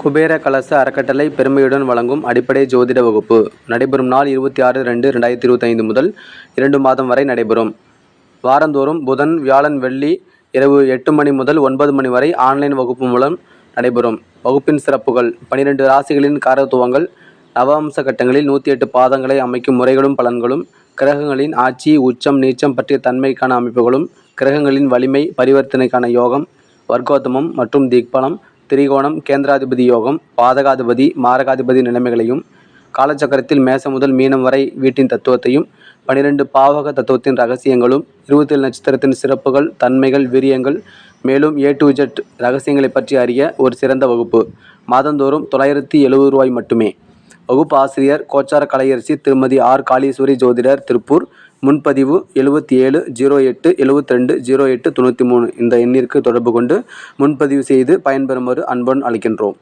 குபேர கலச அறக்கட்டளை பெருமையுடன் வழங்கும் அடிப்படை ஜோதிட வகுப்பு. நடைபெறும் நாள் இருபத்தி ஆறு ரெண்டு ரெண்டாயிரத்தி இருபத்தைந்து முதல் இரண்டு மாதம் வரை நடைபெறும். வாரந்தோறும் புதன் வியாழன் வெள்ளி இரவு எட்டு மணி முதல் ஒன்பது மணி வரை ஆன்லைன் வகுப்பு மூலம் நடைபெறும். வகுப்பின் சிறப்புகள் பனிரெண்டு ராசிகளின் காரத்துவங்கள் நவம்ச கட்டங்களில் நூற்றி எட்டு பாதங்களை அமைக்கும் முறைகளும் பலன்களும் கிரகங்களின் ஆட்சி உச்சம் நீச்சம் பற்றிய தன்மைக்கான அமைப்புகளும் கிரகங்களின் வலிமை பரிவர்த்தனைக்கான யோகம் வர்க்கோத்தமம் மற்றும் திக்பலம் திரிகோணம் கேந்திராதிபதி யோகம் பாதகாதிபதி மாரகாதிபதி நிலைமைகளையும் காலச்சக்கரத்தில் மேச முதல் மீனம் வரை வீட்டின் தத்துவத்தையும் பனிரெண்டு பாவக தத்துவத்தின் ரகசியங்களும் இருபத்தேழு நட்சத்திரத்தின் சிறப்புகள் தன்மைகள் வீரியங்கள் மேலும் ஏ டு ஜெட் ரகசியங்களை பற்றி அறிய ஒரு சிறந்த வகுப்பு. மாதந்தோறும் தொள்ளாயிரத்தி எழுபது ரூபாய் மட்டுமே. வகுப்பு ஆசிரியர் கோச்சார கலையரசி திருமதி ஆர். காளீஸ்வரி ஜோதிடர் திருப்பூர் முன்பதிவு எழுபத்தி ஏழு ஜீரோ எட்டு எழுபத்தி ரெண்டு ஜீரோ எட்டு தொண்ணூற்றி மூணு இந்த எண்ணிற்கு தொடர்பு கொண்டு முன்பதிவு செய்து பயன்பெறுமாறு அன்புடன் அழைக்கின்றோம்.